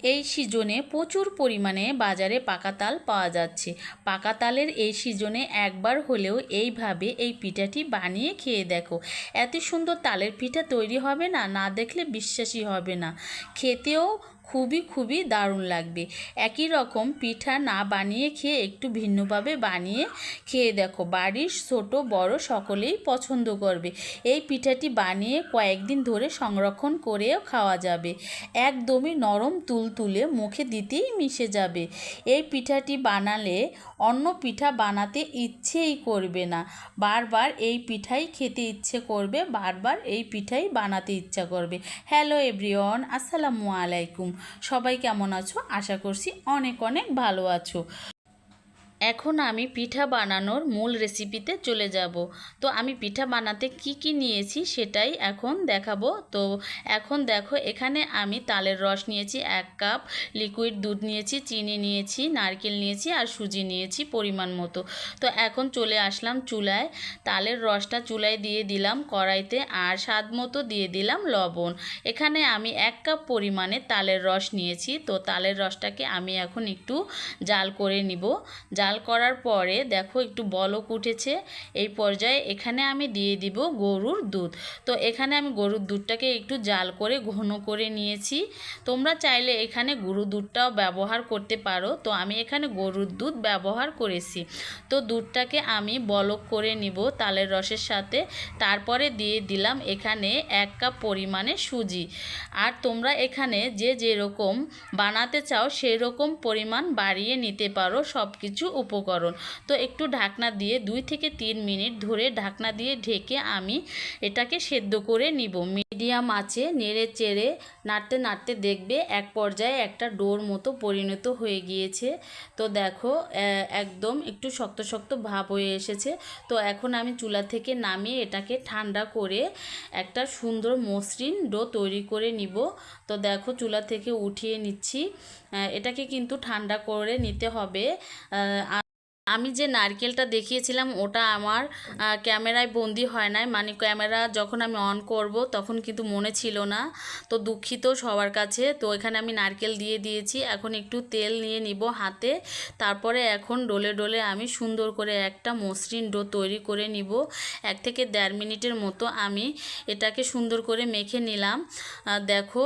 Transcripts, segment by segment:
এই সিজনে প্রচুর পরিমাণে বাজারে পাকা তাল পাওয়া যাচ্ছে। পাকা তালের এই সিজনে একবার হলেও এইভাবে এই পিঠাটি বানিয়ে খেয়ে দেখো। এত সুন্দর তালের পিঠা তৈরি হবে না না দেখলে বিশ্বাসই হবে না। খেতেও খুবই খুবই দারুণ লাগবে। একই রকম পিঠা না বানিয়ে খেয়ে একটু ভিন্নভাবে বানিয়ে খেয়ে দেখো, বাড়ির ছোট, বড় সকলেই পছন্দ করবে। এই পিঠাটি বানিয়ে কয়েকদিন ধরে সংরক্ষণ করেও খাওয়া যাবে। একদমই নরম তুলতুলে মুখে দিতেই মিশে যাবে। এই পিঠাটি বানালে অন্য পিঠা বানাতে ইচ্ছেই করবে না। বারবার এই পিঠাই খেতে ইচ্ছে করবে, বারবার এই পিঠাই বানাতে ইচ্ছা করবে। হ্যালো এভরিওয়ান, আসসালামু আলাইকুম। সবাই কেমন আছো? আশা করছি অনেক অনেক ভালো আছো। এখন আমি পিঠা বানানোর মূল রেসিপিতে চলে যাব। তো আমি পিঠা বানাতে কি কি নিয়েছি সেটাই এখন দেখাবো। তো এখন দেখো, এখানে আমি তালের রস নিয়েছি, এক কাপ লিকুইড দুধ নিয়েছি, চিনি নিয়েছি, নারকেল নিয়েছি আর সুজি নিয়েছি পরিমাণ মতো। তো এখন চলে আসলাম চুলায়। তালের রসটা চুলায় দিয়ে দিলাম কড়াইতে আর স্বাদ মতো দিয়ে দিলাম লবণ। এখানে আমি এক কাপ পরিমাণে তালের রস নিয়েছি। তো তালের রসটাকে আমি এখন একটু জাল করে নিব। জাল করার পরে দেখো একটু বলক উঠেছে। এই পর্যায়ে এখানে আমি দিয়ে দিব গরুর দুধ। তো এখানে আমি গরুর দুধটাকে একটু জাল করে ঘন করে নিয়েছি। তোমরা চাইলে এখানে গরু দুধটাও ব্যবহার করতে পারো। তো আমি এখানে গরুর দুধ ব্যবহার করেছি। তো দুধটাকে আমি বলক করে নিব তালের রসের সাথে। তারপরে দিয়ে দিলাম এখানে এক কাপ পরিমাণে সুজি। আর তোমরা এখানে যে যেরকম বানাতে চাও সেই রকম পরিমাণ বাড়িয়ে নিতে পারো। সব কিছু উপকরণ। তো একটু ঢাকনা দিয়ে দুই থেকে তিন মিনিট ধরে ঢাকনা দিয়ে ঢেকে আমি এটাকে সেদ্ধ করে নিব। মিডিয়াম আছে নেড়ে চেড়ে নাড়তে নাড়তে দেখবে এক পর্যায়ে একটা ডোর মতো পরিণত হয়ে গিয়েছে। তো দেখো একদম একটু শক্ত শক্ত ভাব হয়ে এসেছে। তো এখন আমি চুলা থেকে নামিয়ে এটাকে ঠান্ডা করে একটা সুন্দর মসৃণ ডো তৈরি করে নিব। তো দেখো, চুলা থেকে উঠিয়ে নিচ্ছি। এটাকে কিন্তু ঠান্ডা করে নিতে হবে। আমি যে নারকেলটা দেখিয়েছিলাম, ওটা আমার ক্যামেরায় বন্দি হয় নাই। মানে ক্যামেরা যখন আমি অন করব, তখন কিন্তু মনে ছিল না। তো দুঃখিত সবার কাছে। তো এখানে আমি নারকেল দিয়ে দিয়েছি। এখন একটু তেল নিয়ে নিব হাতে। তারপরে এখন ডোলে ডোলে আমি সুন্দর করে একটা মসৃণ ডো তৈরি করে নিব। এক থেকে দেড় মিনিটের মতো আমি এটাকে সুন্দর করে মেখে নিলাম। দেখো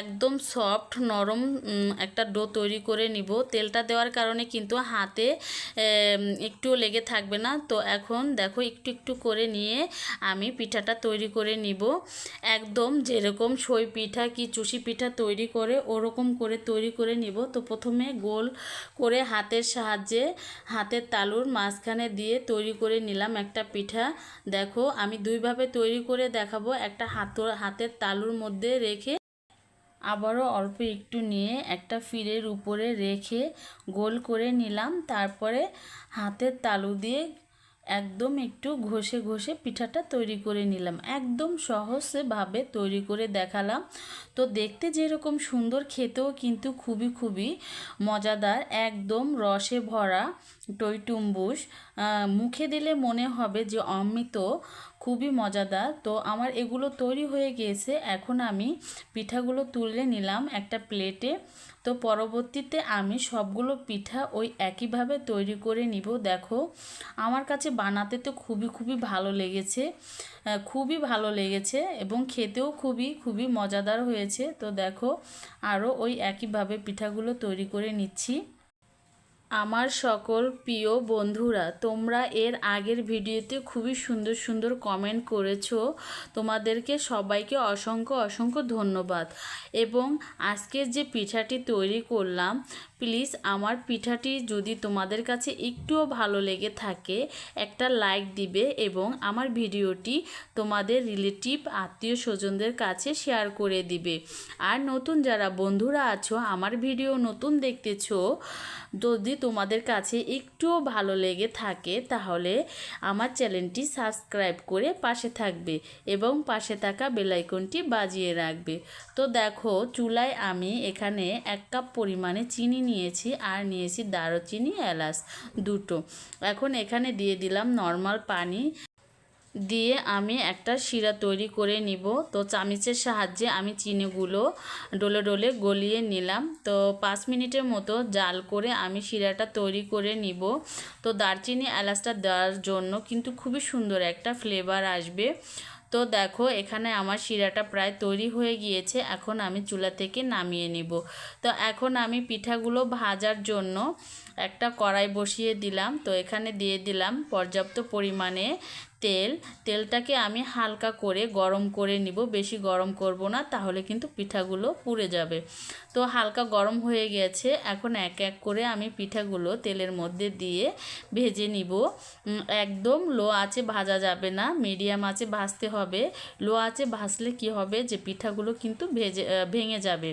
একদম সফট নরম একটা ডো তৈরি করে নিব। তেলটা দেওয়ার কারণে কিন্তু হাতে একটুও লেগে থাকবে না। তো এখন দেখো একটু একটু করে নিয়ে আমি পিঠাটা তৈরি করে নিব। একদম যেরকম সই পিঠা কি চুষি পিঠা তৈরি করে, ওরকম করে তৈরি করে নিব। তো প্রথমে গোল করে হাতের সাহায্যে হাতের তালুর মাঝখানে দিয়ে তৈরি করে নিলাম একটা পিঠা। দেখো আমি দুইভাবে তৈরি করে দেখাবো। একটা হাতর হাতের তালুর মধ্যে রেখে আবারও অল্প একটু নিয়ে একটা ফিরের উপরে রেখে গোল করে নিলাম। তারপরে হাতের তালু দিয়ে একদম একটু ঘষে ঘষে পিঠাটা তৈরি করে নিলাম। একদম সহজভাবে তৈরি করে দেখালাম। তো দেখতে যেরকম সুন্দর, খেতেও কিন্তু খুবই খুবই মজাদার। একদম রসে ভরা টইটুম্বুস মুখে দিলে মনে হবে যে অমৃত, খুবই মজাদার। তো আমার এগুলো তৈরি হয়ে গিয়েছে। এখন আমি পিঠাগুলো তুলে নিলাম একটা প্লেটে। তো পরবর্তীতে আমি সবগুলো পিঠা ওই একইভাবে তৈরি করে নিব। দেখো, আমার কাছে বানাতে তো খুবই খুবই ভালো লেগেছে খুবই ভালো লেগেছে এবং খেতেও খুবই খুবই মজাদার হয়েছে। তো দেখো আরও ওই একইভাবে পিঠাগুলো তৈরি করে নিচ্ছি। আমার সকল প্রিয় বন্ধুরা, তোমরা এর আগের ভিডিওতে খুবই সুন্দর সুন্দর কমেন্ট করেছ। তোমাদেরকে সবাইকে অসংখ্য অসংখ্য ধন্যবাদ। এবং আজকের যে পিঠাটি তৈরি করলাম প্লিজ আমার পিঠাটি যদি তোমাদের কাছে একটুও ভালো লেগে থাকে, একটা লাইক দিবে এবং আমার ভিডিওটি তোমাদের রিলেটিভ আত্মীয় স্বজনদের কাছে শেয়ার করে দিবে। আর নতুন যারা বন্ধুরা আছো, আমার ভিডিও নতুন দেখতেছো যদি তোমাদের কাছে একটুও ভালো লেগে থাকে, তাহলে আমার চ্যানেলটি সাবস্ক্রাইব করে পাশে থাকবে এবং পাশে থাকা বেলাইকনটি বাজিয়ে রাখবে। তো দেখো, চুলায় আমি এখানে এক কাপ পরিমাণে চিনি নিয়েছি আর নিয়েছি দারুচিনি এলাচ দুটো। এখন এখানে দিয়ে দিলাম নর্মাল পানি দিয়ে আমি একটা শিরা তৈরি করে নিব। তো চামিচের সাহায্যে আমি চিনিগুলো ডলে ডলে গলিয়ে নিলাম। তো পাঁচ মিনিটের মতো জাল করে আমি শিরাটা তৈরি করে নিব। তো দারচিনি এলাচটা দেওয়ার জন্য কিন্তু খুবই সুন্দর একটা ফ্লেভার আসবে। তো দেখো এখানে আমার শিরাটা প্রায় তৈরি হয়ে গিয়েছে। এখন আমি চুলা থেকে নামিয়ে নিব। তো এখন আমি পিঠাগুলো ভাজার জন্য একটা কড়াই বসিয়ে দিলাম। তো এখানে দিয়ে দিলাম পর্যাপ্ত পরিমাণে তেল। তেলটাকে আমি হালকা করে গরম করে নিব। বেশি গরম করব না, তাহলে কিন্তু পিঠাগুলো পুড়ে যাবে। তো হালকা গরম হয়ে গেছে। এখন এক এক করে আমি পিঠাগুলো তেলের মধ্যে দিয়ে ভেজে নিব। একদম লো আছে ভাজা যাবে না, মিডিয়াম আছে ভাজতে হবে। লো আছে ভাজলে কি হবে? যে পিঠাগুলো কিন্তু ভেজে ভেঙে যাবে।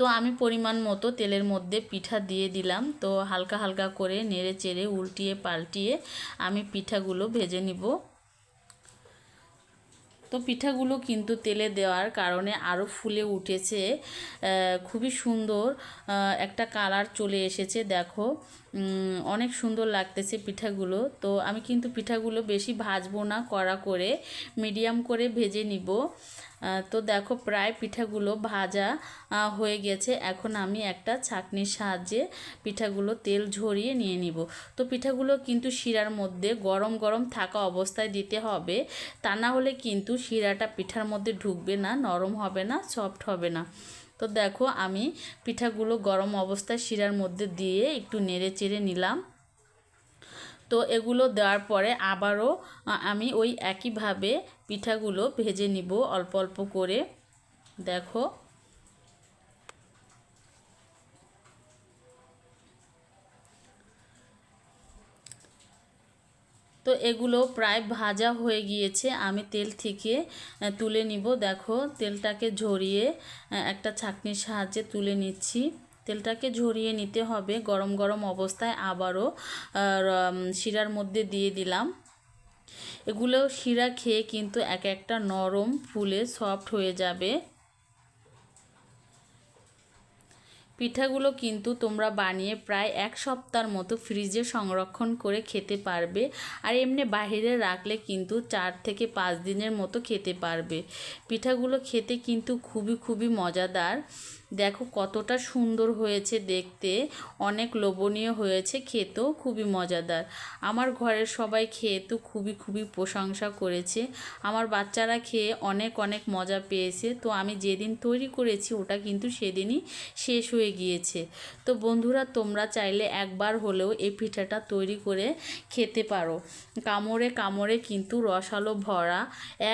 তো আমি পরিমাণ মতো তেলের মধ্যে পিঠা দিয়ে দিলাম। তো হালকা হালকা করে নেড়ে চেড়ে উল্টিয়ে পাল্টিয়ে আমি পিঠাগুলো ভেজে নিব। তো পিঠাগুলো কিন্তু তেলে দেওয়ার কারণে আরও ফুলে উঠেছে। খুবই সুন্দর একটা কালার চলে এসেছে, দেখো। অনেক সুন্দর লাগতেছে পিঠাগুলো। তো আমি কিন্তু পিঠাগুলো বেশি ভাজবো না, কড়া করে, মিডিয়াম করে ভেজে নিব। তো দেখো প্রায় পিঠাগুলো ভাজা হয়ে গেছে। এখন আমি একটা ছাকনির সাহায্যে পিঠাগুলো তেল ঝরিয়ে নিয়ে নিব। তো পিঠাগুলো কিন্তু শিরার মধ্যে গরম গরম থাকা অবস্থায় দিতে হবে। তা না হলে কিন্তু শিরাটা পিঠার মধ্যে ঢুকবে না, নরম হবে না সফট হবে না। তো দেখো আমি পিঠাগুলো গরম অবস্থায় শিরার মধ্যে দিয়ে একটু নেড়ে চেড়ে নিলাম। তো এগুলো দেওয়ার পরে আবারও আমি ওই একইভাবে পিঠাগুলো ভেজে নিব অল্প অল্প করে। দেখো। তো এগুলো প্রায় ভাজা হয়ে গিয়েছে, আমি তেল থেকে তুলে নিব। দেখো, তেলটাকে ঝরিয়ে একটা ছাকনির সাহায্যে তুলে নিচ্ছি। তেলটাকে ঝরিয়ে নিতে হবে গরম গরম অবস্থায় আবারও শিরার মধ্যে দিয়ে দিলাম। এগুলো শিরা খেয়ে কিন্তু এক একটা নরম ফুলে সফট হয়ে যাবে। পিঠাগুলো কিন্তু তোমরা বানিয়ে প্রায় এক সপ্তাহের মতো ফ্রিজে সংরক্ষণ করে খেতে পারবে, আর এমনি বাহিরে রাখলে কিন্তু চার থেকে পাঁচ দিনের মতো খেতে পারবে। পিঠাগুলো খেতে কিন্তু খুবই খুবই মজাদার। দেখো কতটা সুন্দর হয়েছে দেখতে। অনেক লোভনীয় হয়েছে, খেতেও খুবই মজাদার। আমার ঘরের সবাই খেয়ে তো খুবই খুবই প্রশংসা করেছে। আমার বাচ্চারা খেয়ে অনেক অনেক মজা পেয়েছে। তো আমি যেদিন তৈরি করেছি ওটা কিন্তু সেদিনই শেষ হয়ে গিয়েছে। তো বন্ধুরা, তোমরা চাইলে একবার হলেও এই পিঠাটা তৈরি করে খেতে পারো। কামড়ে কামড়ে কিন্তু রসালো ভরা,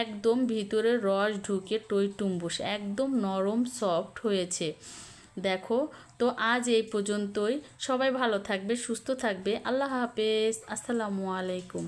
একদম ভিতরে রস ঢুকে টই টুম্বুস, একদম নরম, সফট হয়েছে। দেখো তো আজ এই পর্যন্তই। সবাই ভালো থাকবে সুস্থ থাকবে। আল্লাহ হাফেজ। আসসালামু আলাইকুম।